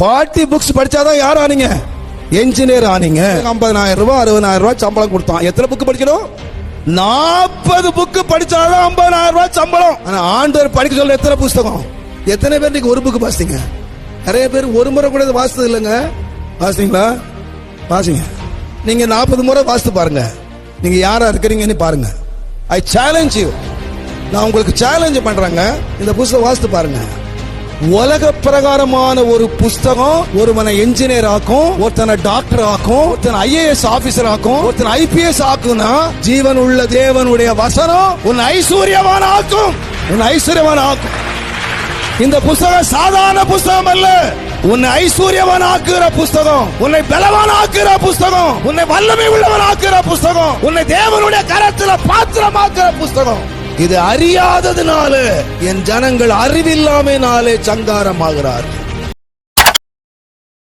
Forty books படிச்சாதான் யார் ஆனீங்க? Engineer ஆனீங்க. ஐம்பதனாயிரம் ரூபாய் அறுபதாயிரம் ரூபாய் சம்பளம் கொடுத்தான் எத்தனை புக் படிக்கணும்? நாற்பது புக்கு படிச்சாதான் ஐம்பதாயிரம் ரூபாய் சம்பளம். ஆனா ஆண்டவர் படிக்க சொல்ல எத்தனை புஸ்தகம்? எத்தனை பேர் நீங்க ஒரு புக் வாசித்தீங்க நிறைய பேர் ஒரு முறை கூட வாசித்தது இல்லைங்க. வாசிங்களா வாசிங்க. நீங்க நாற்பது முறை வாசித்து பாருங்க. நீங்க யாரா இருக்கிறீங்கன்னு பாருங்க. ஐ சேலஞ்ச் யூ நான் உங்களுக்கு சேலஞ்ச் பண்றேங்க. இந்த புஸ்தகம் வாசித்து பாருங்க. உலக பிரகாரமான ஒரு புஸ்தகம் ஒருவனை என்ஜினியர் ஆக்கும் ஒருத்தனை டாக்டர் ஆக்கும் ஒருத்தனை ஐஏஎஸ் ஆபீசர் ஆக்கும் ஒருத்தனை ஐபிஎஸ் ஆக்கும்னா ஜீவன் உள்ள தேவனுடைய வசனம் உன் ஐஸ்வர்யவான் ஆக்கும். உன் ஐஸ்வர்யவான் ஆக்கும். இந்த புஸ்தகம் சாதாரண புஸ்தகம் அல்ல. உன்னை ஐஸ்வர்யவன் ஆக்குகிற புஸ்தகம் உன்னை பலவான் ஆக்குகிற புஸ்தகம் உன்னை வல்லமை உள்ளவன் ஆக்குகிற புஸ்தகம் உன்னை தேவனுடைய கரத்துல பாத்திரமாக்குற புஸ்தகம். இது அறியாததுனால என் ஜனங்கள் அறிவில்லாமைனாலே சங்காரமாகிறார்கள்.